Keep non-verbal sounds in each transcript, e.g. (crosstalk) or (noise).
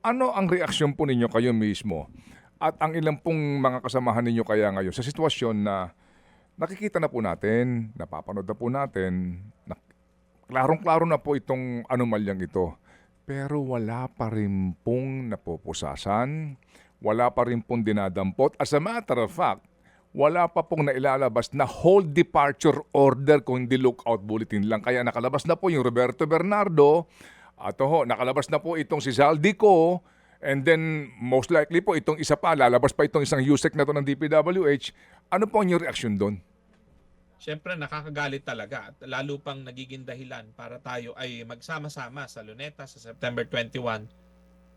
Ano ang reaksyon po ninyo kayo mismo? At ang ilang pong mga kasamahan ninyo kaya ngayon sa sitwasyon na nakikita na po natin, napapanood na po natin, na, klarong-klaro na po itong anomalyang ito. Pero wala pa rin pong napupusasan, wala pa rin pong dinadampot. As a matter of fact, wala pa pong nailalabas na hold departure order kung hindi lookout bulletin lang. Kaya nakalabas na po yung Roberto Bernardo, at ho, nakalabas na po itong si Zaldico, and then most likely po itong isa pa, lalabas pa itong isang USEC na to ng DPWH. Ano po ang inyong reaksyon doon? Siyempre nakakagalit talaga lalo pang nagiging dahilan para tayo ay magsama-sama sa Luneta sa September 21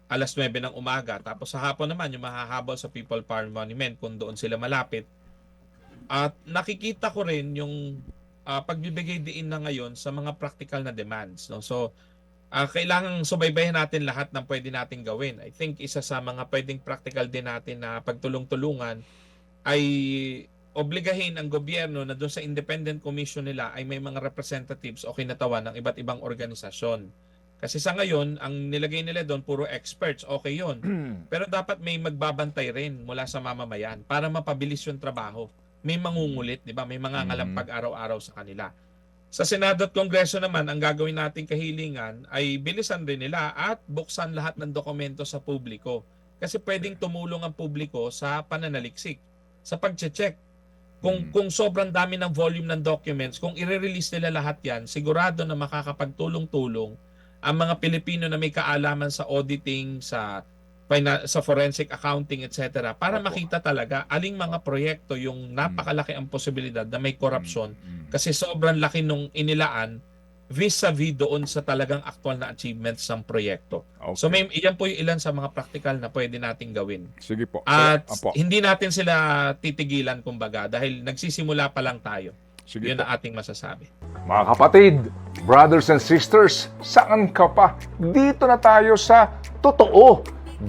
alas 9 ng umaga tapos sa hapon naman yung mahahabol sa People Power Monument kung doon sila malapit. At nakikita ko rin yung ah, pagbibigay diin na ngayon sa mga practical na demands. No? So, ah, kailangan subaybayan natin lahat ng pwede natin gawin. I think isa sa mga pwedeng practical din natin na pagtulong-tulungan ay obligahin ang gobyerno na doon sa independent commission nila ay may mga representatives o kinatawan ng iba't ibang organisasyon. Kasi sa ngayon, ang nilagay nila doon puro experts, okay yon. (clears throat) Pero dapat may magbabantay rin mula sa mamamayan para mapabilis yung trabaho. May mangungulit, di ba? May mga Mhm. ngalampag araw-araw sa kanila. Sa Senado at Kongreso naman, ang gagawin nating kahilingan ay bilisan rin nila at buksan lahat ng dokumento sa publiko. Kasi pwedeng tumulong ang publiko sa pananaliksik, sa pag-check. Kung, Mhm. kung sobrang dami ng volume ng documents, kung i-release nila lahat yan, sigurado na makakapagtulong-tulong ang mga Pilipino na may kaalaman sa auditing, sa sa forensic accounting, etc. para Opo. makita talaga aling mga proyekto yung napakalaki ang posibilidad na may corruption Mm, mm. Kasi sobrang laki nung inilaan vis-a-vis doon sa talagang actual na achievements ng proyekto. Okay. So may iyan po yung ilan sa mga practical na pwede nating gawin. Sige po. At Apo. hindi natin sila titigilan kumbaga dahil nagsisimula pa lang tayo. Sige Yun po. ang ating masasabi. Mga kapatid, brothers and sisters, saan ka pa? Dito na tayo sa totoo.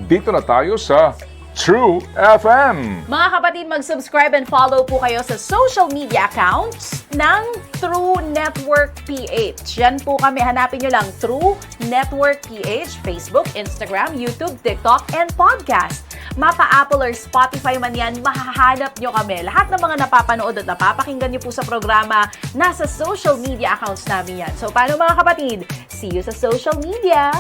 Dito na tayo sa True FM. Mga kapatid, mag-subscribe and follow po kayo sa social media accounts ng True Network PH. Yan po kami. Hanapin nyo lang True Network PH, Facebook, Instagram, YouTube, TikTok, and podcast. Mapa Apple or Spotify man yan, mahahanap nyo kami. Lahat ng mga napapanood at napapakinggan nyo po sa programa, nasa social media accounts namin yan. So, paano mga kapatid? See you sa social media!